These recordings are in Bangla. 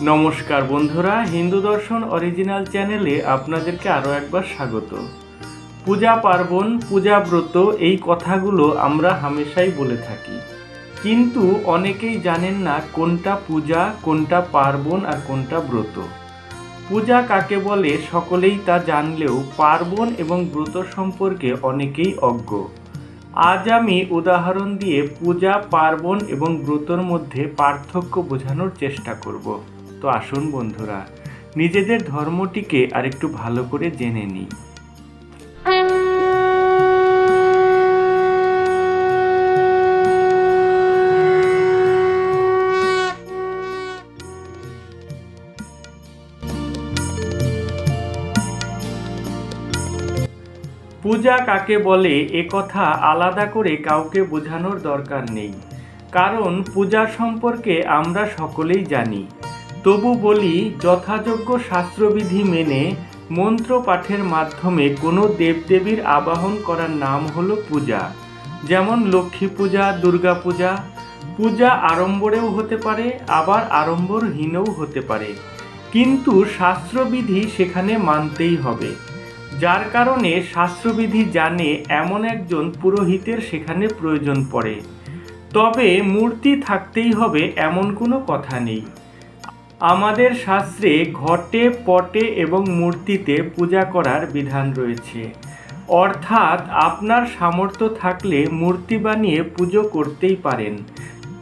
নমস্কার বন্ধুরা, হিন্দু দর্শন অরিজিনাল চ্যানেলে আপনাদেরকে আরও একবার স্বাগত। পূজা পার্বণ, পূজা ব্রত এই কথাগুলো আমরা হামেশাই বলে থাকি। কিন্তু অনেকেই জানেন না কোনটা পূজা, কোনটা পার্বণ আর কোনটা ব্রত। পূজা কাকে বলে সকলেই তা জানলেও পার্বণ এবং ব্রত সম্পর্কে অনেকেই অজ্ঞ। আজ আমি উদাহরণ দিয়ে পূজা, পার্বণ এবং ব্রতর মধ্যে পার্থক্য বোঝানোর চেষ্টা করব। তো আসুন বন্ধুরা, নিজেদের ধর্মটিকে আরেকটু ভালো করে জেনে নিই। পূজা কাকে বলে, এ কথা আলাদা করে কাউকে বোঝানোর দরকার নেই। কারণ পূজা সম্পর্কে আমরা সকলেই জানি। তবু বলি, যথাযোগ্য শাস্ত্রবিধি মেনে মন্ত্র পাঠের মাধ্যমে কোনো দেবদেবীর আবাহন করার নাম হলো পূজা। যেমন লক্ষ্মী পূজা, দুর্গা পূজা। পূজা আড়ম্বরেও হতে পারে, আবার আড়ম্বরহীনও হতে পারে। কিন্তু শাস্ত্রবিধি সেখানে মানতেই হবে। যার কারণে শাস্ত্রবিধি জানে এমন একজন পুরোহিতের সেখানে প্রয়োজন পড়ে। তবে মূর্তি থাকতেই হবে এমন কোনো কথা নেই। আমাদের শাস্ত্রে ঘটে, পটে এবং মূর্তিতে পূজা করার বিধান রয়েছে। অর্থাৎ আপনার সামর্থ্য থাকলে মূর্তি বানিয়ে পুজো করতেই পারেন।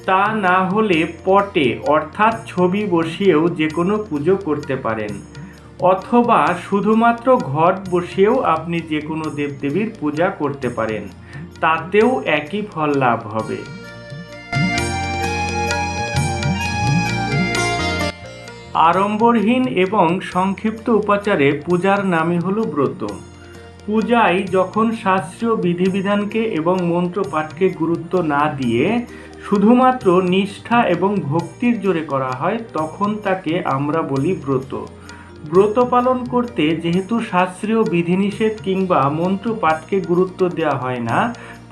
তা না হলে পটে, অর্থাৎ ছবি বসিয়েও যে কোনো পুজো করতে পারেন। অথবা শুধুমাত্র ঘট বসিয়েও আপনি যে কোনো দেবদেবীর পূজা করতে পারেন। তাতেও একই ফল লাভ হবে। আড়ম্বরহীন এবং সংক্ষিপ্ত উপাচারে পূজার নামই হলো ব্রত। পূজায় যখন শাস্ত্রীয় বিধিবিধানকে এবং মন্ত্রপাঠকে গুরুত্ব না দিয়ে শুধুমাত্র নিষ্ঠা এবং ভক্তির জোরে করা হয়, তখন তাকে আমরা বলি ব্রত। ব্রত পালন করতে যেহেতু শাস্ত্রীয় বিধিনিষেধ কিংবা মন্ত্রপাঠকে গুরুত্ব দেওয়া হয় না,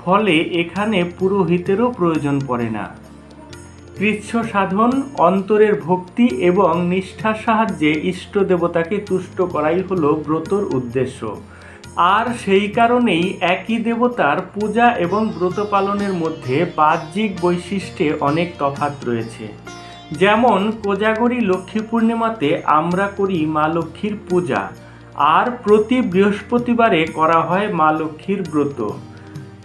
ফলে এখানে পুরোহিতেরও প্রয়োজন পড়ে না। কৃচ্ছ সাধন অন্তরের ভক্তি এবং নিষ্ঠার সাহায্যে ইষ্ট দেবতাকে তুষ্ট করাই হলো ব্রতর উদ্দেশ্য। আর সেই কারণেই একই দেবতার পূজা এবং ব্রত পালনের মধ্যে বাহ্যিক বৈশিষ্ট্যে অনেক তফাৎ রয়েছে। যেমন, কোজাগরী লক্ষ্মী পূর্ণিমাতে আমরা করি মা লক্ষ্মীর পূজা, আর প্রতি বৃহস্পতিবারে করা হয় মা লক্ষ্মীর ব্রত।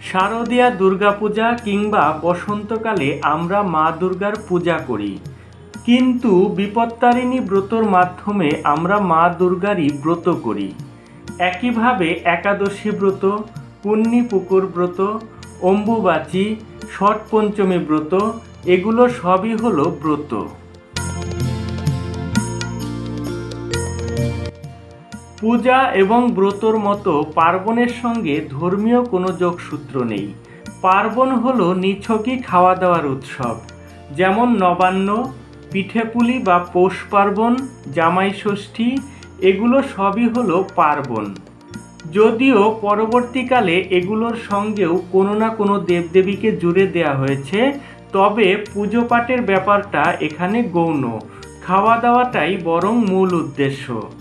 শারদীয়া দুর্গাপূজা কিংবা বসন্তকালে আমরা মা দুর্গার পূজা করি। কিন্তু বিপত্তারিণী ব্রতর মাধ্যমে আমরা মা দুর্গারই ব্রত করি। একইভাবে একাদশী ব্রত পুণ্যি পুকুর ব্রত, অম্বুবাচী ষট পঞ্চমী ব্রত, এগুলো সবই হলো ব্রত। পূজা এবং ব্রতর মতো পার্বণের সঙ্গে ধর্মীয় কোনো যোগসূত্র নেই। পার্বণ হলো নিছকই খাওয়া দাওয়ার উৎসব। যেমন নবান্ন, পিঠেপুলি বা পৌষ পার্বণ, জামাই ষষ্ঠী, এগুলো সবই হলো পার্বণ। যদিও পরবর্তীকালে এগুলোর সঙ্গেও কোনো না কোনো দেবদেবীকে জুড়ে দেওয়া হয়েছে, তবে পুজো ব্যাপারটা এখানে গৌণ। খাওয়া দাওয়াটাই বরং মূল উদ্দেশ্য।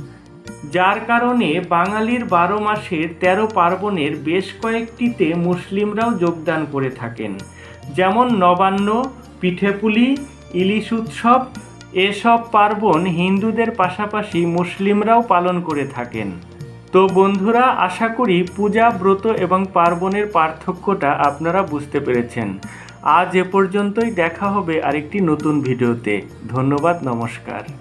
যার কারণে বাঙালির বারো মাসের তেরো পার্বণের বেশ কয়েকটিতে মুসলিমরাও যোগদান করে থাকেন। যেমন নবান্ন, পিঠেপুলি, ইলিশ উৎসব, এসব পার্বণ হিন্দুদের পাশাপাশি মুসলিমরাও পালন করে থাকেন। তো বন্ধুরা, আশা করি পূজা, ব্রত এবং পার্বণের পার্থক্যটা আপনারা বুঝতে পেরেছেন। আজ এ পর্যন্তই দেখা হবে আরেকটি নতুন ভিডিওতে। ধন্যবাদ, নমস্কার।